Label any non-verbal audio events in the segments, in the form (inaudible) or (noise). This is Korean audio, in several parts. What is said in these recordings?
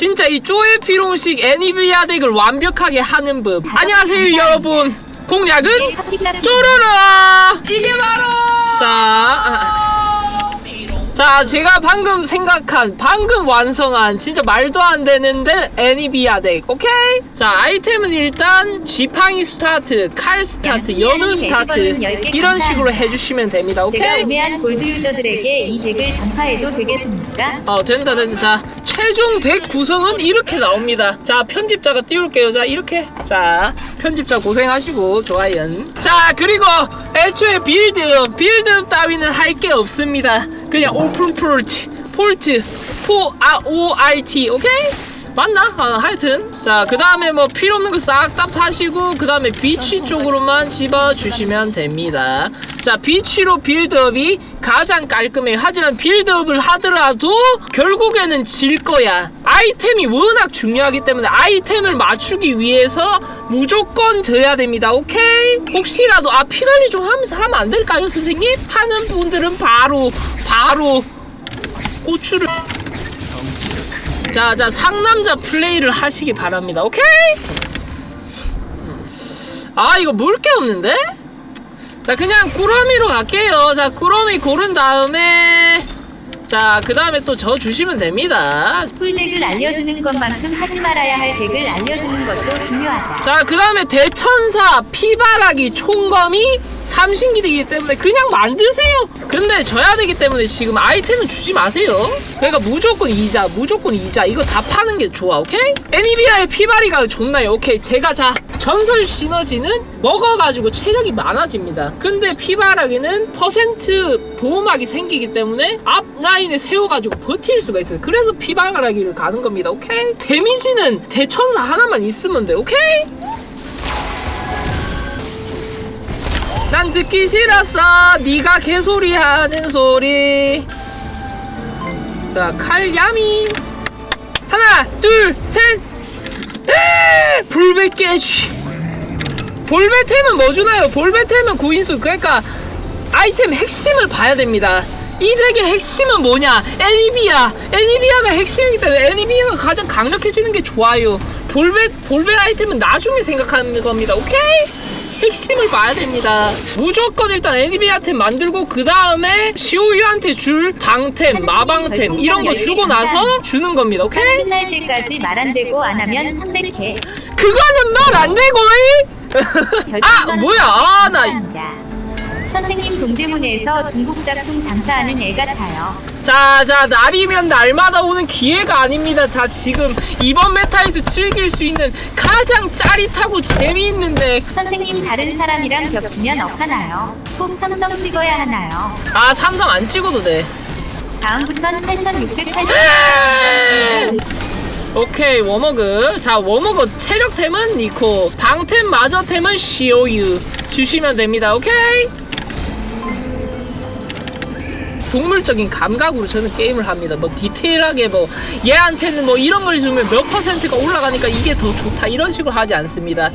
진짜 이 쪼의 피롱식 애니비아 덱을 완벽하게 하는 법. 안녕하세요 여러분. 공략은 쪼르라! 이게 바로! 자 아, 자, 제가 방금 생각한, 방금 완성한, 진짜 말도 안 되는데, 애니비아 덱, 오케이? 자, 아이템은 일단, 지팡이 스타트, 칼 스타트, 연운 스타트, 이런 식으로 해주시면 됩니다, 제가 오케이? 우매한 골드 유저들에게 이 덱을 전파해도 되겠습니까? 어, 된다, 된다. 자, 최종 덱 구성은 이렇게 나옵니다. 자, 편집자가 띄울게요. 자, 이렇게. 자, 편집자 고생하시고, 좋아요. 자, 그리고, 애초에 빌드, 빌드 따위는 할 게 없습니다. 그냥 오픈 폴트, 폴트, 포, 아, O, R, T, 오케이? 맞나? 어, 하여튼 자 그 다음에 뭐 필요 없는 거 싹 다 파시고 그 다음에 비치 쪽으로만 집어주시면 됩니다 자 비치로 빌드업이 가장 깔끔해요 하지만 빌드업을 하더라도 결국에는 질 거야 아이템이 워낙 중요하기 때문에 아이템을 맞추기 위해서 무조건 져야 됩니다 오케이? 혹시라도 아 피관리 좀 하면서 하면 안 될까요 선생님? 하는 분들은 바로 바로 고추를 자, 자, 상남자 플레이를 하시기 바랍니다. 오케이? 아, 이거 물 게 없는데? 자, 그냥 꾸러미로 갈게요. 자, 꾸러미 고른 다음에 자, 그 다음에 또 저 주시면 됩니다. 꿀덱을 알려주는 것만큼 하지 말아야 할 덱을 알려주는 것도 중요하다. 자, 그 다음에 대천사 피바라기 총검이 삼신기이기 때문에 그냥 만드세요. 근데 져야 되기 때문에 지금 아이템은 주지 마세요. 그러니까 무조건 이자, 무조건 이자. 이거 다 파는 게 좋아, 오케이? 애니비아의 피바리가 좋나요? 오케이. 제가 자, 전설 시너지는 먹어가지고 체력이 많아집니다. 근데 피바라기는 퍼센트 보호막이 생기기 때문에 앞 라인에 세워가지고 버틸 수가 있어요. 그래서 피바라기를 가는 겁니다. 오케이? 데미지는 대천사 하나만 있으면 돼. 오케이? 난 듣기 싫었어. 네가 개소리 하는 소리. 자, 칼야미. 하나, 둘, 셋. 볼베 깨쥐. 볼베템은 뭐 주나요? 볼베템은 구인수. 그러니까 아이템 핵심을 봐야 됩니다. 이 덱의 핵심은 뭐냐? 애니비아. 애니비아가 핵심이기 때문에 애니비아가 가장 강력해지는 게 좋아요. 볼베 볼베 아이템은 나중에 생각하는 겁니다. 오케이? 핵심을 봐야 됩니다. 무조건 일단 애니비아템 만들고 그 다음에 시오유한테 줄 방템, 마방템 이런 거 주고 나서 주는 겁니다. 오케이? 끝날 때까지 말 안 되고 안 하면 300회. 그거는 말 안 되고 이? 아 뭐야 아나 선생님 동대문에서 중국 작품 장사하는 애 같아요. 자, 자, 날이면 날마다 오는 기회가 아닙니다. 자, 지금 이번 메타에서 즐길 수 있는 가장 짜릿하고 재미있는데, 선생님 다른 사람이랑 겹치면 억하나요? 꼭 삼성 찍어야 하나요? 아, 삼성 안 찍어도 돼. 다음부턴 8680. 오케이, 워머그. 자, 워머그 체력템은 니코, 방템 마저템은 시오유. 주시면 됩니다. 오케이? 동물적인 감각으로 저는 게임을 합니다. 뭐 디테일하게 뭐 얘한테는 뭐 이런 걸 주면 몇 퍼센트가 올라가니까 이게 더 좋다 이런 식으로 하지 않습니다.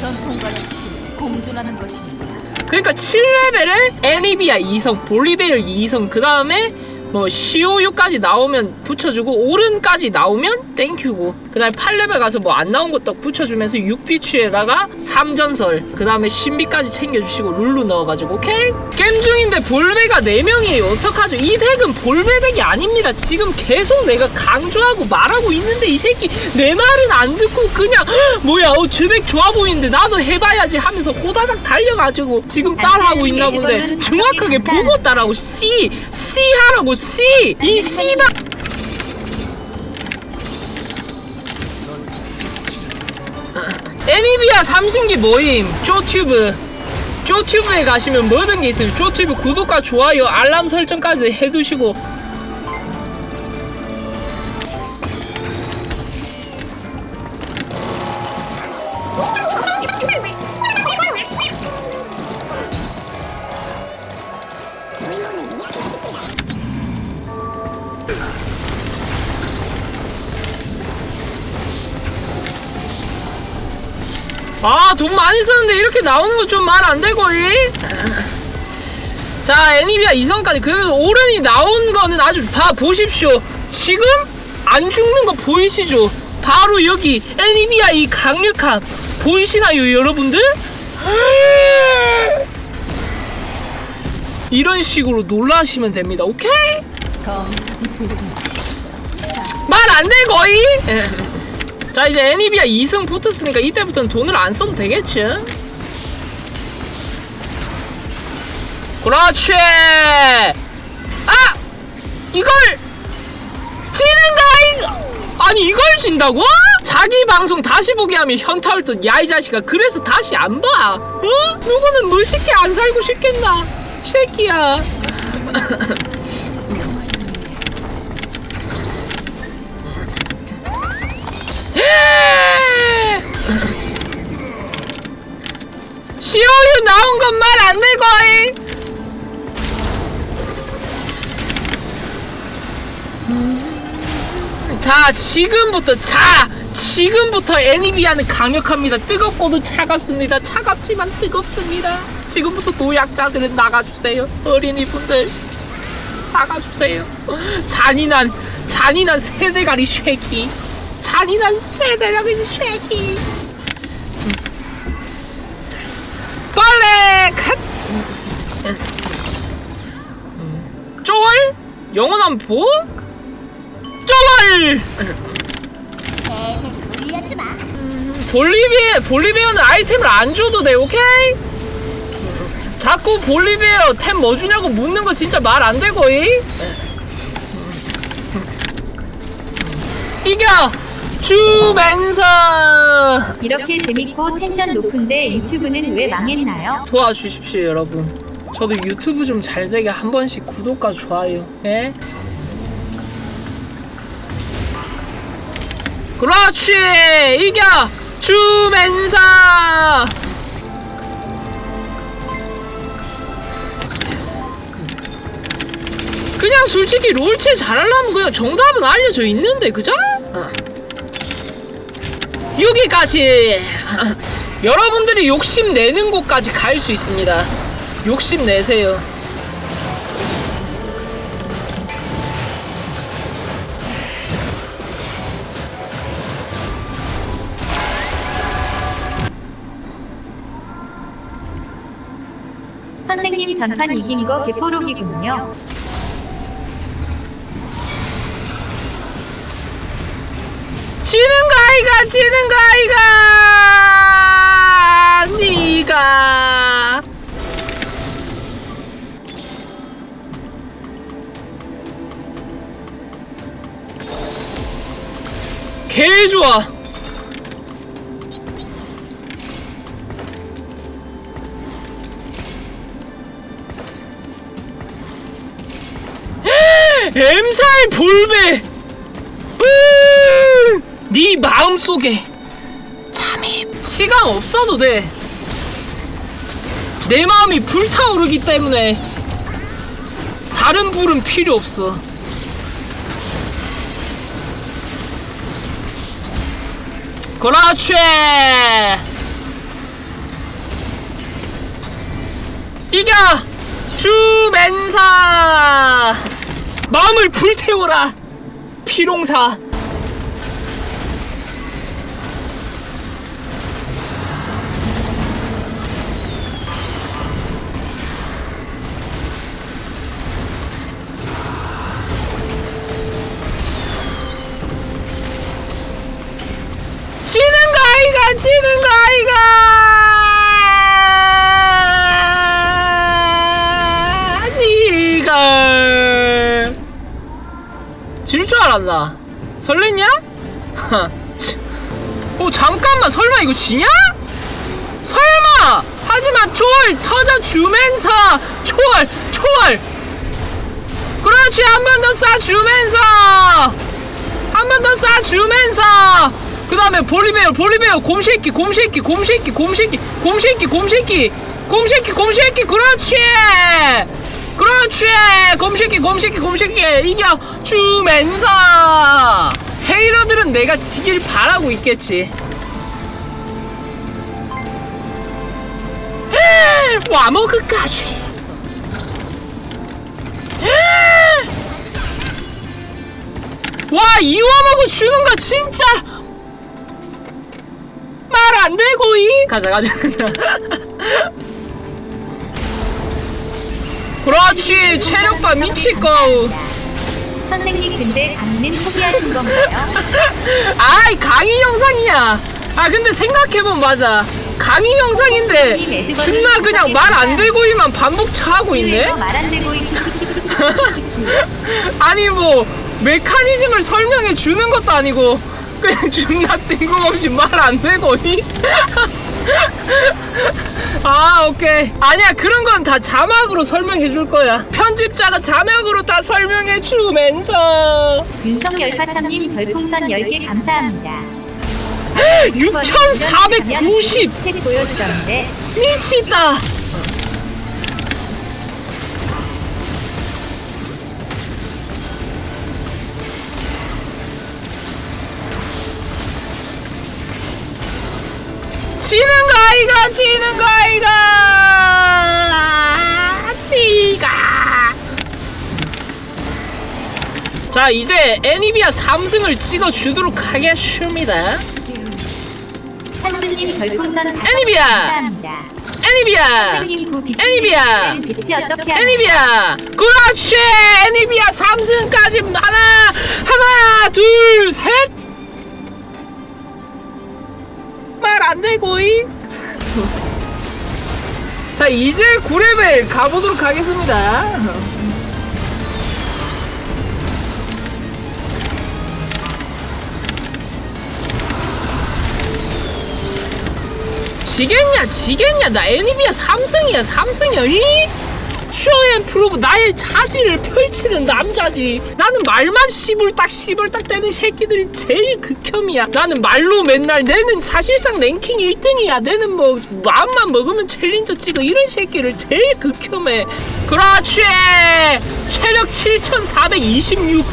전통과의 힘, 공존하는 것입니다. 그러니까 7레벨에 애니비아 2성, 볼리베일 2성, 그 다음에 뭐 시오유까지 나오면 붙여주고 오른까지 나오면 땡큐고 그 다음에 8레벨 가서 뭐 안 나온 것도 붙여주면서 6비추에다가 3전설 그 다음에 신비까지 챙겨주시고 룰루 넣어가지고 오케이? 게임 중인데 볼베가 4명이에요. 어떡하죠? 이 덱은 볼베 덱이 아닙니다. 지금 계속 내가 강조하고 말하고 있는데 이 새끼 내 말은 안 듣고 그냥 "헉, 뭐야? 어, 저덱 좋아 보이는데 나도 해봐야지. 하면서 호다닥 달려가지고 지금 따라하고 있나 본데 정확하게 보고 따라하고 C C 하라고 C 이 C가 애니비아 삼신기 모임 쪼튜브. 쪼튜브에 가시면 모든 게 있어요 쪼튜브 구독과 좋아요 알람 설정까지 해두시고 돈 많이 쓰는데 이렇게 나오는 거 좀 말 안 되고, 이? 자, 애니비아 2성까지. 그래도 오른이 나온 거는 아주, 봐, 보십시오. 지금 안 죽는 거 보이시죠? 바로 여기, 애니비아 이 강력함. 보이시나요, 여러분들? 이런 식으로 놀라시면 됩니다, 오케이? 검말안 돼, 거의? 자, 이제 애니비아 2승 붙었으니까 이때부터는 돈을 안 써도 되겠지? 그렇지! 아! 이걸! 지는가, 이거! 아니, 이걸 진다고? 자기 방송 다시 보게 하면 현타올 듯, 야, 이 자식아. 그래서 다시 안 봐. 어? 누구는 멋있게 안 살고 싶겠나? 새끼야. (laughs) (laughs) 시오유 나온 건말안 되고 자 지금부터 자 지금부터 애니비아는 강력합니다. 뜨겁고도 차갑습니다. 차갑지만 뜨겁습니다. 지금부터 노약자들은 나가주세요. 어린이분들 나가주세요. 잔인한 잔인한 세대가리 쉐기 잔인한 세대가리 쉐기 빨래 컷쫄 영원한 보? 쫄 볼리비에 볼리베어는 아이템을 안 줘도 돼 오케이? 자꾸 볼리베어 템뭐 주냐고 묻는 거 진짜 말 안 되고 이 이겨 주면서 이렇게 재밌고 텐션 높은데 유튜브는 왜 망했나요? 도와주십시오 여러분 저도 유튜브 좀 잘 되게 한 번씩 구독과 좋아요 예? 그렇지 이겨 주면서 그냥 솔직히 롤체 잘하려면 그냥 정답은 알려져 있는데 그죠? 어. 여기까지. (laughs) 여러분들이 욕심 내는 곳까지 갈 수 있습니다. 욕심 내세요. 선생님 전판 이긴 거 개뽀록이군요. 아이가 지는 거 아이가. 니가. 개 좋아. 엠살 볼배. 으, 네 마음 속에. 잠입 시간 없어도 돼 내 마음이 불타오르기 때문에 다른 불은 필요 없어. 그렇지. 이겨! 주면서 마음을 불태워라 피롱사 알았나? 설렜냐? (laughs) 어 잠깐만 설마 이거 지냐? 설마! 하지만 초월 터져 주면서 초월 초월! 그렇지 한 번 더 쏴주면서 한 번 더 쏴주면서 그 다음에 볼리베어 볼리베어 곰새끼 곰새끼 곰새끼 곰새끼 곰새끼 곰새끼 곰새끼 곰새끼 그렇지 그렇지. 곰새끼 곰새끼 곰새끼. 이겨. 주면서 헤이러들은 내가 지길 바라고 있겠지. 와먹을까지. 와 이 와먹을 주는 거 진짜. 말 안 되고 이. 가자 가자 (laughs) 그렇지 체력바 미칠 거우. 선생님 근데 강의는 포기하신 건가요? (laughs) 아이 강의 영상이야. 아 근데 생각해보면 맞아. 강의 영상인데 존나 그냥 말 안 되고 이만 반복차 하고 있네? 말안 되고 있 (laughs) 아니 뭐 메커니즘을 설명해 주는 것도 아니고 그냥 (laughs) 존나 뜬금없이 말 안 되고 이? (laughs) 아 오케이. 아니야 그런 건 다 자막으로 설명해 줄 거야. 편집자가 자막으로 다 설명해 주면서. 윤석 열파참님 별풍선 10개 감사합니다. 6490 스택 보여주던데 미치다 아이가 지는 거 아이가 띠가 자 이제 애니비아 3승을 찍어주도록 하겠습니다 한스님 별풍선 다섯 애니비아! 감사합니다. 애니비아 선생님 구 애니비아! 어떻게 하나요? 애니비아 그렇지 애니비아 3승까지 하나 하나 둘셋말 안 되고 이. (laughs) 자 이제 9레벨 가보도록 하겠습니다. 지겠냐 지겠냐? 나 애니비아 3승이야 3승이야 이? 쇼앤 프로브 나의 자질을 펼치는 남자지. 나는 말만 씨불딱 씨불딱 대는 새끼들이 제일 극혐이야. 나는 말로 맨날 내는 사실상 랭킹 1등이야. 내는 뭐 마음만 먹으면 챌린저 찍어. 이런 새끼를 제일 극혐해. 그렇지! 체력 7426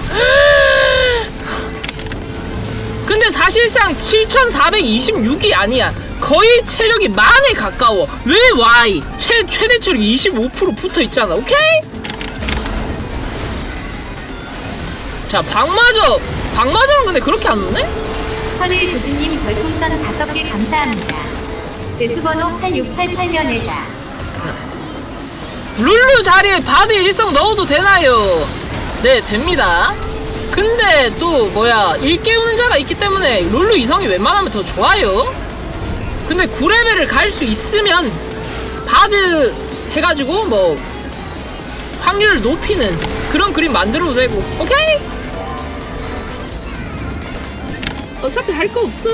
근데 사실상 7426이 아니야. 거의 체력이 만에 가까워. 왜 Y? 최, 최대 체력이 25% 붙어 있잖아. 오케이? 자, 박마저. 박마저는 근데 그렇게 안 넣네? 설일 도즈님 별풍선 다섯 개 감사합니다. 제 수번호 8688면 해다. 룰루 자리에 바드 일성 넣어도 되나요? 네, 됩니다. 근데 또 뭐야 일깨우는 자가 있기 때문에 룰루 이성이 웬만하면 더 좋아요. 근데 9레벨을 갈 수 있으면 바드 해가지고 뭐 확률을 높이는 그런 그림 만들어도 되고 오케이? 어차피 할 거 없어.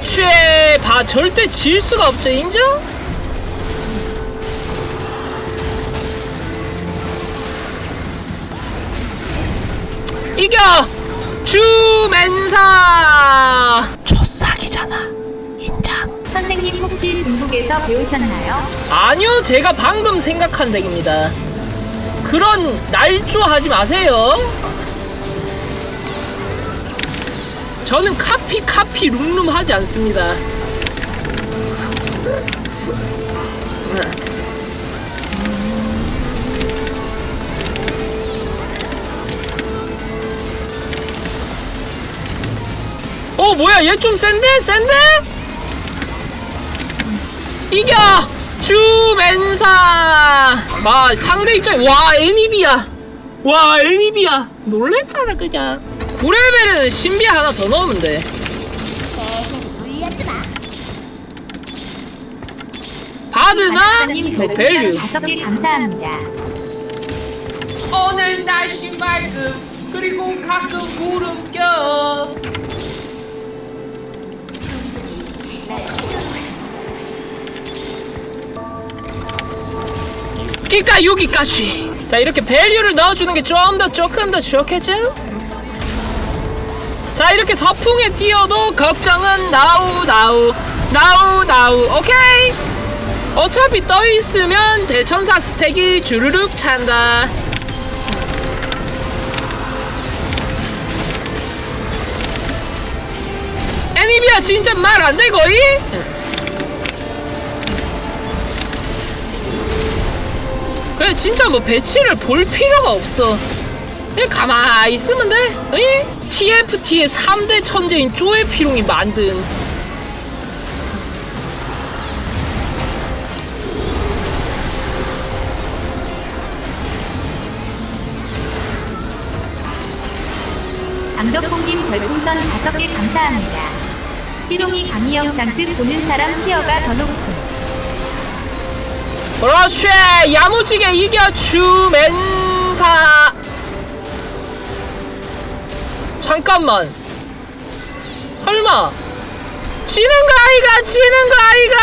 그렇지 봐 절대 질 수가 없죠. 인정? 이겨! 주맨사! 조싹이잖아. 인정. 선생님 혹시 중국에서 배우셨나요? 아니요 제가 방금 생각한 덱입니다. 그런 날조하지 마세요 저는 카피 카피 룸룸 하지 않습니다. 어 뭐야 얘 좀 센데? 센데? 이겨! 주맨사! 마 상대 입장에 와 애니비야. 와 애니비야. 놀랬잖아 그냥 9레벨은 신비 하나 더 넣으면 돼 바드나 밸류 다섯 개 감사합니다. 오늘 날씨 맑음 그리고 가끔 구름 껴 끼까 여기까지 자 이렇게 밸류를 넣어주는 게 좀 더 조금 더 좋겠죠? 자 이렇게 서풍에 뛰어도 걱정은 나우 나우 나우 나우. 오케이. 어차피 떠 있으면 대천사 스택이 주르륵 찬다. 애니비야 진짜 말 안돼 거의? 그래 진짜 뭐 배치를 볼 필요가 없어 가만히 있으면 돼 응? TFT의 3대 천재인 쪼에 피롱이 만든 강덕봉님 별풍선 5개 감사합니다. 피롱이 강의 영상 뜻 보는 사람 티어가 더 높음. 그렇지 야무지게 이겨주면서 잠깐만. 설마. 지는 거 아이가 지는 거 아이가!